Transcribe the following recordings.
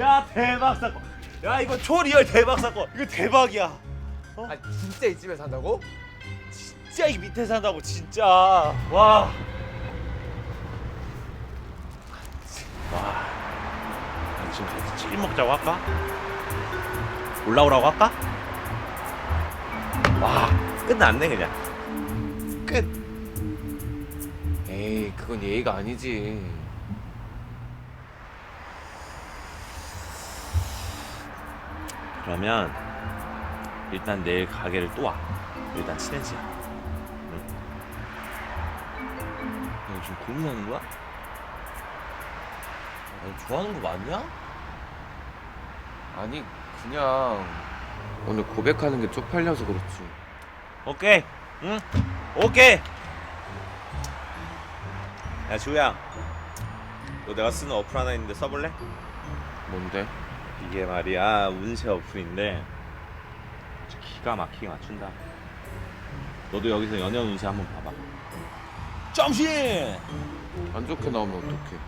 야 대박 사건. 야 이거 초리얼 대박 사건. 이거 대박이야. 아 진짜 이 집에 산다고? 진짜 이 밑에 산다고 진짜. 와. 와. 지금 가서 찌 먹자고 할까? 올라오라고 할까? 와 끝났네 그냥. 끝. 에이 그건 예의가 아니지. 그러면 일단 내일 가게를 또 와. 일단 친해지자. 너 지금 고민하는 거야? 너 좋아하는 거 맞냐? 아니 그냥 오늘 고백하는 게 쪽팔려서 그렇지. 오케이. 응. 오케이. 야 지우야. 너 내가 쓰는 어플 하나 있는데 써볼래? 뭔데? 이게 말이야 운세 어플인데 기가 막히게 맞춘다. 너도 여기서 연애 운세 한번 봐봐. 점심. 안 좋게 나오면 어떡해?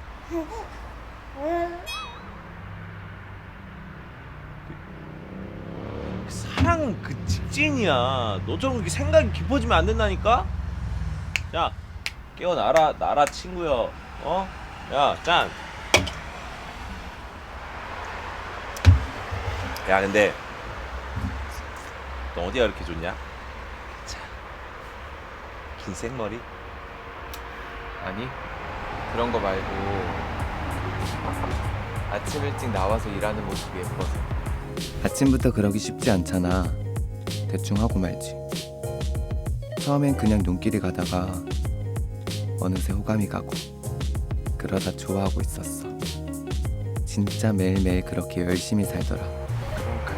사랑은 그 직진이야. 너처럼 그렇게 생각이 깊어지면 안 된다니까. 야 깨어나라 나라 친구여. 어? 야 짠. 야 근데 너 어디가 이렇게 좋냐? 자, 긴 생머리. 아니 그런 거 말고 아침 일찍 나와서 일하는 모습이 예뻐서. 아침부터 그러기 쉽지 않잖아. 대충 하고 말지. 처음엔 그냥 눈길이 가다가 어느새 호감이 가고 그러다 좋아하고 있었어. 진짜 매일매일 그렇게 열심히 살더라.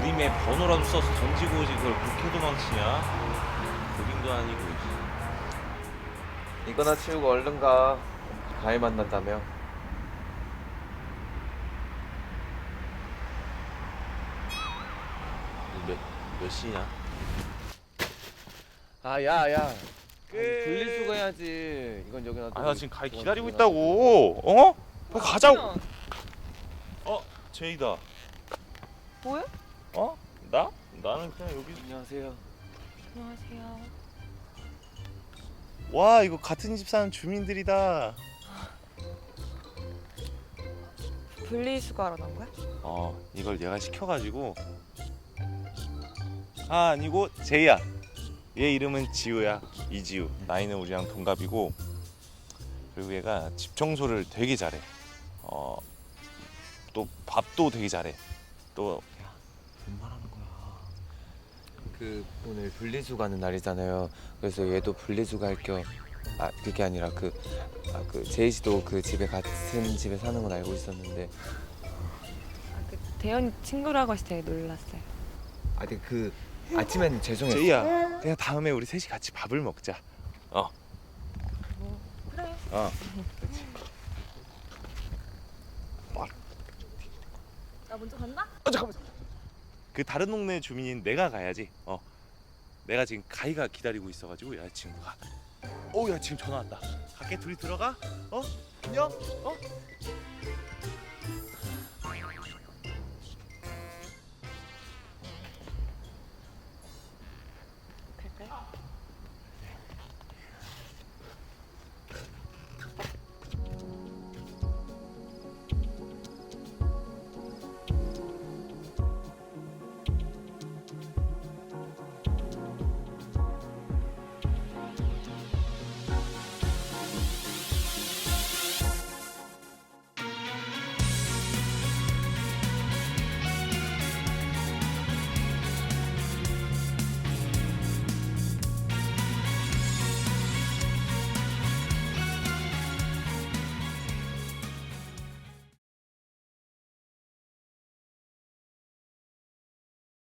그림에 번호라도 써서 던지고 오지 그걸 그렇게 도망치냐? 그림도 아니고. 이거나 치우고 얼른 가. 가을 만난다며. 몇, 몇 시냐? 아, 야, 야. 끝. 아니, 분리수거 해야지. 이건 여기 놔두고. 아, 나 지금 가기 이건 기다리고 있다고. 어? 빨리 가자고. 어, 제이다. 뭐야? 어? 나? 나는 그냥 여기. 안녕하세요. 안녕하세요. 와, 이거 같은 집 사는 주민들이다. 분리수거하러 나온 거야? 어, 이걸 얘가 시켜가지고. 아, 아니고 제이야. 얘 이름은 지우야. 이지우. 나이는 우리랑 동갑이고. 그리고 얘가 집 청소를 되게 잘해. 어, 또 밥도 되게 잘해. 또 뭔 말하는 거야? 그 오늘 분리수거하는 날이잖아요. 그래서 얘도 분리수거 할 겸. 아 그게 아니라 그, 아, 그 제이 씨도 그 집에 같은 집에 사는 건 알고 있었는데 아, 그 대현이 친구라고 해서 되게 놀랐어요. 아니 그 아침엔 죄송해요. 제이야. 그냥 다음에 우리 셋이 같이 밥을 먹자. 어. 뭐 그래. 어. 나 먼저 간다? 어 잠깐만. 그 다른 동네 주민인 내가 가야지. 어. 내가 지금 가희가 기다리고 있어가지고 여자친구가. 오, 야 지금 전화 왔다. 갈게 둘이 들어가. 어? 안녕. 어?